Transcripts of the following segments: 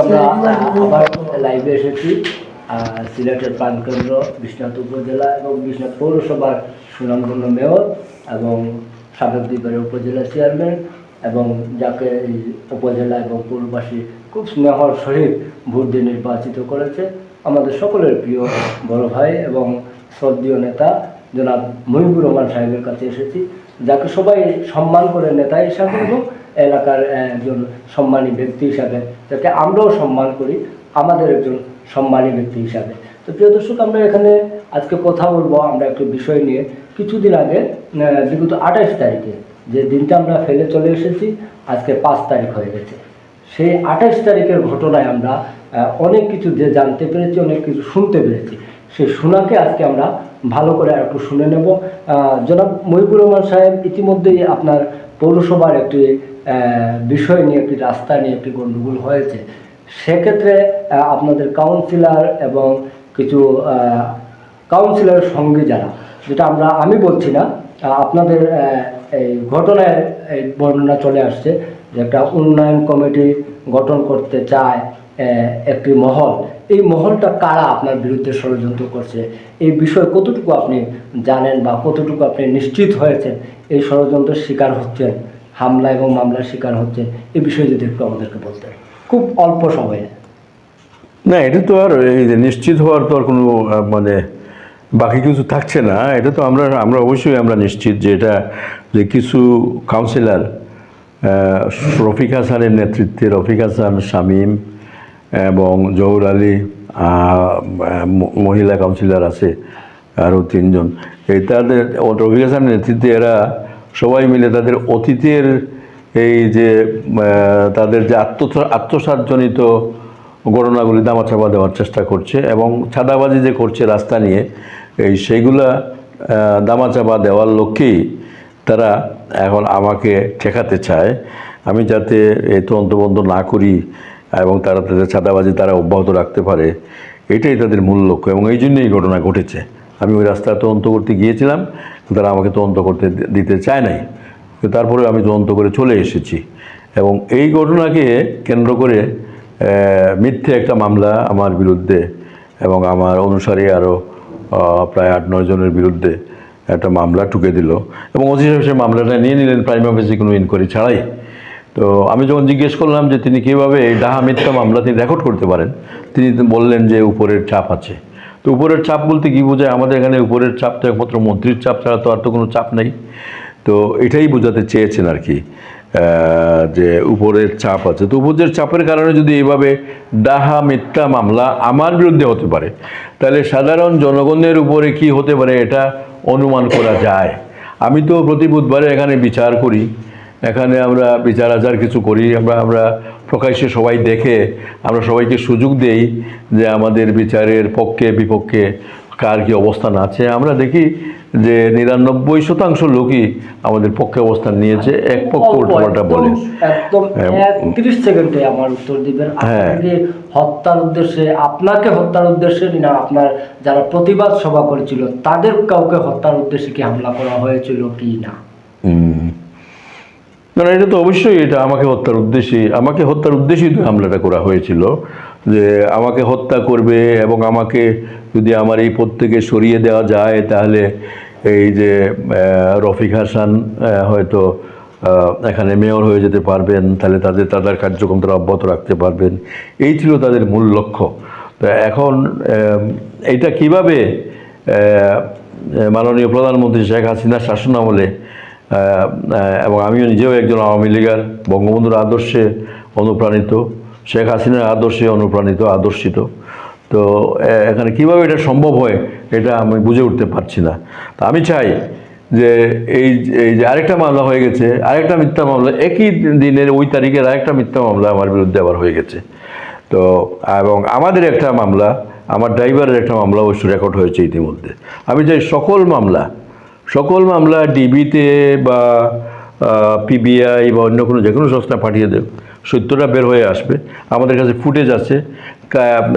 আজকে আমরা আবার লাইভে এসেছি সিলেটের প্রাণকেন্দ্র, বিশ্বনাথ উপজেলা এবং বিশ্বনাথ পৌরসভার সুনামধন্য মেয়র এবং সাবেক দ্বীপের উপজেলা চেয়ারম্যান এবং যাকে এই উপজেলা এবং পৌরবাসী খুব স্নেহর সহিত ভোট দিয়ে নির্বাচিত করেছে, আমাদের সকলের প্রিয় বড় ভাই এবং শ্রদ্ধীয় নেতা জনাব মহিবুর রহমান সাহেবের কাছে এসেছি, যাকে সবাই সম্মান করে নেতা হিসাবে এবং এলাকার একজন সম্মানী ব্যক্তি হিসাবে। যাকে আমরাও সম্মান করি, আমাদের একজন সম্মানী ব্যক্তি হিসাবে। তো প্রিয় দর্শক, আমরা এখানে আজকে কথা বলব আমরা একটু বিষয় নিয়ে। কিছুদিন আগে বিগত আঠাশ তারিখে যে দিনটা আমরা ফেলে চলে এসেছি, আজকে পাঁচ তারিখ হয়ে গেছে। সেই আঠাশ তারিখের ঘটনায় আমরা অনেক কিছু যে জানতে পেরেছি, অনেক কিছু শুনতে পেরেছি। সেই শোনাকে আজকে আমরা ভালো করে আর একটু শুনে নেব। জনাব মহিবুর রহমান সাহেব ইতিমধ্যেই আপনার পৌরসভার একটি বিষয় নিয়ে একটি রাস্তা নিয়ে একটি গণ্ডগোল হয়েছে। সেক্ষেত্রে আপনাদের কাউন্সিলর এবং কিছু কাউন্সিলরের সঙ্গে যারা, যেটা আমরা, আমি বলছি না আপনাদের এই ঘটনায়, এই বর্ণনা চলে আসছে যে একটা উন্নয়ন কমিটি গঠন করতে চায় একটি মহল। এই মহলটা কারা আপনার বিরুদ্ধে ষড়যন্ত্র করছে? এই বিষয়ে কতটুকু আপনি জানেন বা কতটুকু আপনি নিশ্চিত হয়েছেন? এই ষড়যন্ত্রের শিকার হচ্ছেন হামলা এবং মামলার শিকার হচ্ছে, এ বিষয়ে যদি একটু আমাদেরকে বলতেন। খুব অল্প সময়ে। না, এটা তো আর এই যে নিশ্চিত হওয়ার তো আর কোনো মানে বাকি কিছু থাকছে না। এটা তো আমরা আমরা অবশ্যই আমরা নিশ্চিত যে এটা, যে কিছু কাউন্সিলর রফিক হাসানের নেতৃত্বে, রফিক হাসান, শামীম এবং জহুর আলী মহিলা কাউন্সিলর আছে, আরও তিনজন। এই তাদের রফিক হাসানের নেতৃত্বে এরা সবাই মিলে তাদের অতীতের এই যে তাদের যে আত্ম আত্মসাতজনিত ঘটনাগুলি দামাচাপা দেওয়ার চেষ্টা করছে এবং ছাদাবাজি যে করছে রাস্তা নিয়ে, এই সেইগুলা দামাচাপা দেওয়ার লক্ষ্যেই তারা এখন আমাকে ঠেকাতে চায়। আমি যাতে এই তদন্ত বন্ধ না করি এবং তারা তাদের ছাদাবাজি তারা অব্যাহত রাখতে পারে, এটাই তাদের মূল লক্ষ্য এবং এই জন্যই ঘটনা ঘটেছে। আমি ওই রাস্তা তদন্ত করতে গিয়েছিলাম। তারা আমাকে তদন্ত করতে দিতে চায় নাই। তারপরে আমি তদন্ত করে চলে এসেছি। এবং এই ঘটনাকে কেন্দ্র করে মিথ্যে একটা মামলা আমার বিরুদ্ধে এবং আমার অনুসারী আরও প্রায় আট নয় জনের বিরুদ্ধে একটা মামলা টুকে দিল। এবং অধীর সে মামলাটা নিয়ে নিলেন, প্রাইম অফিসে কোনো ইনকোয়ারি ছাড়াই। তো আমি যখন জিজ্ঞেস করলাম যে তিনি কীভাবে এই ডাহা মিথ্যা মামলা তিনি রেকর্ড করতে পারেন, তিনি বললেন যে উপরের চাপ আছে। তো উপরের চাপ বলতে কী বোঝায়? আমাদের এখানে উপরের চাপ তো একমাত্র মন্ত্রীর চাপ ছাড়া তো আর তো কোনো চাপ নেই। তো এটাই বোঝাতে চেয়েছেন আর কি যে উপরের চাপ আছে। তো উপরের চাপের কারণে যদি এইভাবে ডাহা মিথ্যা মামলা আমার বিরুদ্ধে হতে পারে, তাহলে সাধারণ জনগণের উপরে কি হতে পারে এটা অনুমান করা যায়। আমি তো প্রতি বুধবারে এখানে বিচার করি এখানে আমরা বিচার আচার কিছু করি আমরা আমরা প্রকাশ্যে সবাই দেখে আমরা সবাইকে সুযোগ দেই যে আমাদের বিচারের পক্ষে বিপক্ষে কার কি অবস্থান আছে আমরা দেখি যে নিরানব্বই শতাংশ লোকই আমাদের পক্ষে অবস্থান নিয়েছে এক পক্ষ উল্টোপাল্টা বলে একদম একত্রিশ সেকেন্ডে আমার উত্তর দিবেন হ্যাঁ। হত্যার উদ্দেশ্যে আপনাকে হত্যার উদ্দেশ্যে না আপনার যারা প্রতিবাদ সভা করেছিল তাদের কাউকে হত্যার উদ্দেশ্যে কি হামলা করা হয়েছিল কি না হুম। না এটা তো অবশ্যই এটা আমাকে হত্যার উদ্দেশ্যে, আমাকে হত্যার উদ্দেশ্যেই তো হামলাটা করা হয়েছিল, যে আমাকে হত্যা করবে এবং আমাকে যদি আমার এই পদ থেকে সরিয়ে দেওয়া যায়, তাহলে এই যে রফিক হাসান হয়তো এখানে মেয়র হয়ে যেতে পারবেন, তাহলে তাদের তাদের কার্যক্রম তারা অব্যাহত রাখতে পারবেন। এই ছিল তাদের মূল লক্ষ্য। তো এখন এইটা কীভাবে মাননীয় প্রধানমন্ত্রী শেখ হাসিনার শাসনামলে এবং আমিও নিজেও একজন আওয়ামী লীগের বঙ্গবন্ধুর আদর্শে অনুপ্রাণিত, শেখ হাসিনার আদর্শে অনুপ্রাণিত, আদর্শিত। তো এখানে কীভাবে এটা সম্ভব হয় এটা আমি বুঝে উঠতে পারছি না। তো আমি চাই যে এই এই যে আরেকটা মামলা হয়ে গেছে, আরেকটা মিথ্যা মামলা, একই দিনের ওই তারিখের আরেকটা মিথ্যা মামলা আমার বিরুদ্ধে আবার হয়ে গেছে। তো, এবং আমাদের একটা মামলা, আমার ড্রাইভারের একটা মামলা অবশ্য রেকর্ড হয়েছে ইতিমধ্যে। আমি চাই সকল মামলা সকল মামলা ডিবিতে বা পিবিআই বা অন্য কোনো যে কোনো সংস্থা পাঠিয়ে দেব। সত্যটা বের হয়ে আসবে। আমাদের কাছে ফুটেজ আছে।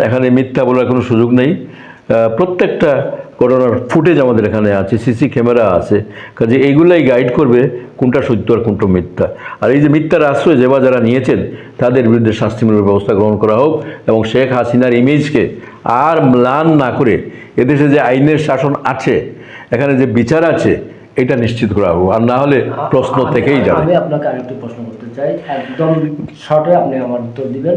এখানে মিথ্যা বলার কোনো সুযোগ নেই। প্রত্যেকটা ঘটনার ফুটেজ আমাদের এখানে আছে। সিসি ক্যামেরা আছে। কাজে এইগুলাই গাইড করবে কোনটা সত্য আর কোনটা মিথ্যা। আর এই যে মিথ্যার আশ্রয় যে যারা নিয়েছেন, তাদের বিরুদ্ধে শাস্তিমূলক ব্যবস্থা গ্রহণ করা হোক এবং শেখ হাসিনার ইমেজকে আর ম্লান না করে এদেশে যে আইনের শাসন আছে এখানে যে বিচার আছে এটা নিশ্চিত করা হোক আর না হলে প্রশ্ন থেকেই যাবে। আমি আপনাকে আরেকটি প্রশ্ন করতে চাই। একদম শর্টে আপনি আমার উত্তর দিবেন।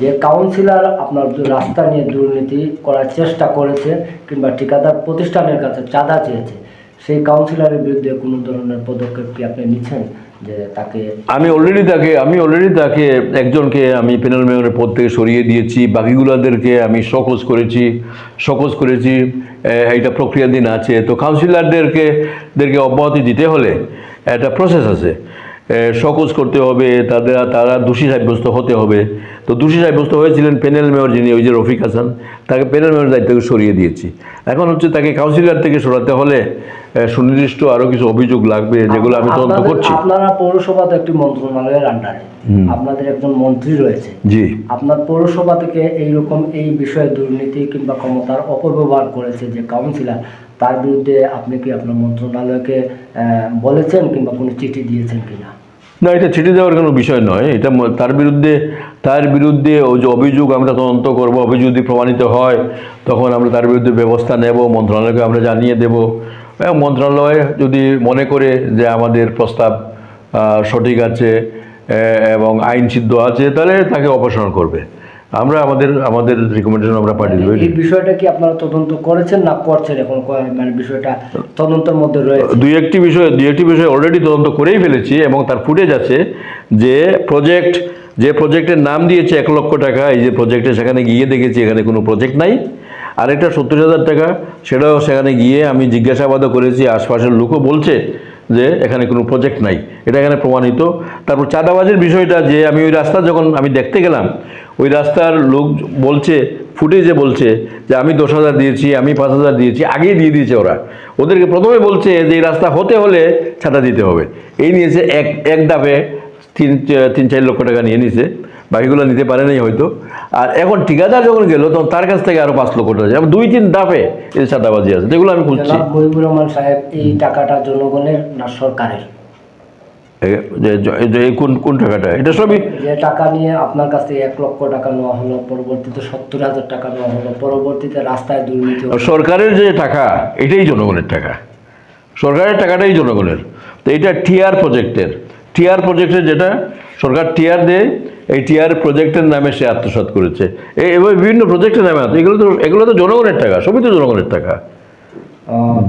যে কাউন্সিলর আপনার রাস্তা নিয়ে দুর্নীতি করার চেষ্টা করেছে কিংবা ঠিকাদার প্রতিষ্ঠানের কাছে চাঁদা চেয়েছে সেই কাউন্সিলরের বিরুদ্ধে কোনো ধরনের পদক্ষেপ কি আপনি নিচ্ছেন? তাকে আমি অলরেডি তাকে, আমি অলরেডি তাকে একজনকে আমি পেনাল মেয়রের পদ থেকে সরিয়ে দিয়েছি, বাকিগুলাদেরকে আমি সকোজ করেছি সকোজ করেছি এইটা প্রক্রিয়াধীন আছে। তো কাউন্সিলারদেরকে, দেরকে অব্যাহতি দিতে হলে একটা প্রসেস আছে। সকোজ করতে হবে তাদের তারা দোষী সাব্যস্ত হতে হবে। তো দোষী সাব্যস্ত হয়েছিলেন প্যানেল মেয়র যিনি ওই যে রফিক হাসান তাকে প্যানেল মেয়র দায়িত্ব থেকে সরিয়ে দিয়েছি। এখন হচ্ছে তাকে কাউন্সিলর থেকে সরাতে হলে সুনির্দিষ্ট আরও কিছু অভিযোগ লাগবে যেগুলো আমি তদন্ত করছি। আপনারা পৌরসভা তো একটি মন্ত্রণালয়ের আন্ডারে আপনাদের একজন মন্ত্রী রয়েছে। জি। আপনার পৌরসভা থেকে এইরকম এই বিষয়ে দুর্নীতি কিংবা ক্ষমতার অপব্যবহার করেছে যে কাউন্সিলর তার বিরুদ্ধে আপনি কি আপনার মন্ত্রণালয়কে বলেছেন কিংবা কোনো চিঠি দিয়েছেন কিনা? না, এটা চিঠি দেওয়ার কোনো বিষয় নয়। এটা তার বিরুদ্ধে তার বিরুদ্ধে ওই যে অভিযোগ আমরা তদন্ত করব, অভিযোগ যদি প্রমাণিত হয়, তখন আমরা তার বিরুদ্ধে ব্যবস্থা নেব, মন্ত্রণালয়কে আমরা জানিয়ে দেব। এবং মন্ত্রণালয় যদি মনে করে যে আমাদের প্রস্তাব সঠিক আছে এবং আইন সিদ্ধ আছে, তাহলে তাকে অপসারণ করবে। আমরা আমাদের আমাদের রিকমেন্ডেশন আমরা পাঠিয়ে দেবো এই বিষয়টা কি আপনারা তদন্ত করেছেন না করছেন এখন? মানে বিষয়টা তদন্তের মধ্যে রয়েছে। দুই একটি বিষয় দুই একটি বিষয় অলরেডি তদন্ত করেই ফেলেছি এবং তার ফুটেজ আছে যে প্রজেক্ট যে প্রজেক্টের নাম দিয়েছে এক লক্ষ টাকা। এই যে প্রজেক্টে সেখানে গিয়ে দেখেছি এখানে কোনো প্রজেক্ট নাই। আরেকটা সত্তর হাজার টাকা সেটাও সেখানে গিয়ে আমি জিজ্ঞাসাবাদও করেছি আশপাশের লোকও বলছে যে এখানে কোনো প্রজেক্ট নাই। এটা এখানে প্রমাণিত। তারপর চাঁদাবাজের বিষয়টা যে আমি ওই রাস্তা যখন আমি দেখতে গেলাম, ওই রাস্তার লোক বলছে, ফুটেজে বলছে যে আমি দশ হাজার দিয়েছি, আমি পাঁচ হাজার দিয়েছি, আগেই দিয়ে দিয়েছে ওরা। ওদেরকে প্রথমে বলছে যে এই রাস্তা হতে হলে ছাতা দিতে হবে। এই নিয়েছে এক এক দাপে তিন তিন, চার লক্ষ টাকা নিয়ে নিছে বাকিগুলো নিতে পারে নাই হয়তো। আর এখন ঠিকাদার যখন গেল তখন তার কাছ থেকে আরও পাঁচ লক্ষ টাকা। এবং দুই তিন দাপে এই ছাতাবাজি আছে যেগুলো আমি খুঁজছি। মহিবুর রহমান সাহেব এই টাকাটা জনগণের না সরকারের? কোন কোন টাকাটা? এটা সবই যে টাকা নিয়ে আপনার কাছ থেকে এক লক্ষ টাকা নেওয়া হলো পরবর্তীতে সত্তর হাজার টাকা নেওয়া হলো পরবর্তীতে রাস্তায় দুর্নীতি। সরকারের যে টাকা এটাই জনগণের টাকা। সরকারের টাকাটাই জনগণের। তো এটা টিআর প্রজেক্টের। টিআর প্রজেক্টে যেটা, সরকার টিআর দেয় এই টিআর প্রজেক্টের নামে সে আত্মসাত করেছে। এভাবে বিভিন্ন প্রজেক্টের নামে এগুলো তো এগুলো তো জনগণের টাকা, সবই তো জনগণের টাকা।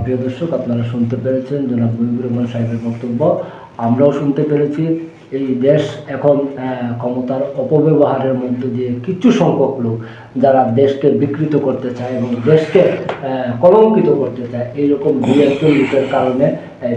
প্রিয় দর্শক, আপনারা শুনতে পেরেছেন জনাব মুজিবুর রহমান সাহেবের বক্তব্য। আমরাও শুনতে পেরেছি। এই দেশ এখন ক্ষমতার অপব্যবহারের মধ্য দিয়ে কিছু সংখ্যক লোক যারা দেশকে বিকৃত করতে চায় এবং দেশকে কলঙ্কিত করতে চায়, এইরকম দুই একজন লোকের কারণে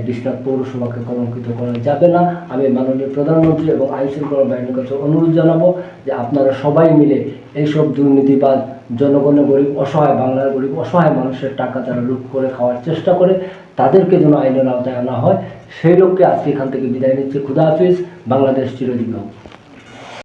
বিশ্বনাথ পৌরসভাকে কলঙ্কিত করা যাবে না। আমি মাননীয় প্রধানমন্ত্রী এবং আইন শৃঙ্খলা বাহিনীর কাছে অনুরোধ জানাব যে আপনারা সবাই মিলে এইসব দুর্নীতিবাদ, জনগণের গরিব, অসহায় বাংলার গরিব, অসহায় মানুষের টাকা যারা লুট করে খাওয়ার চেষ্টা করে, তাদেরকে যেন আইনের আওতায় আনা হয়। সেই লোককে আজকে এখান থেকে বিদায় নিচ্ছে। খুদা হাফিজ। বাংলাদেশ চিরজীবন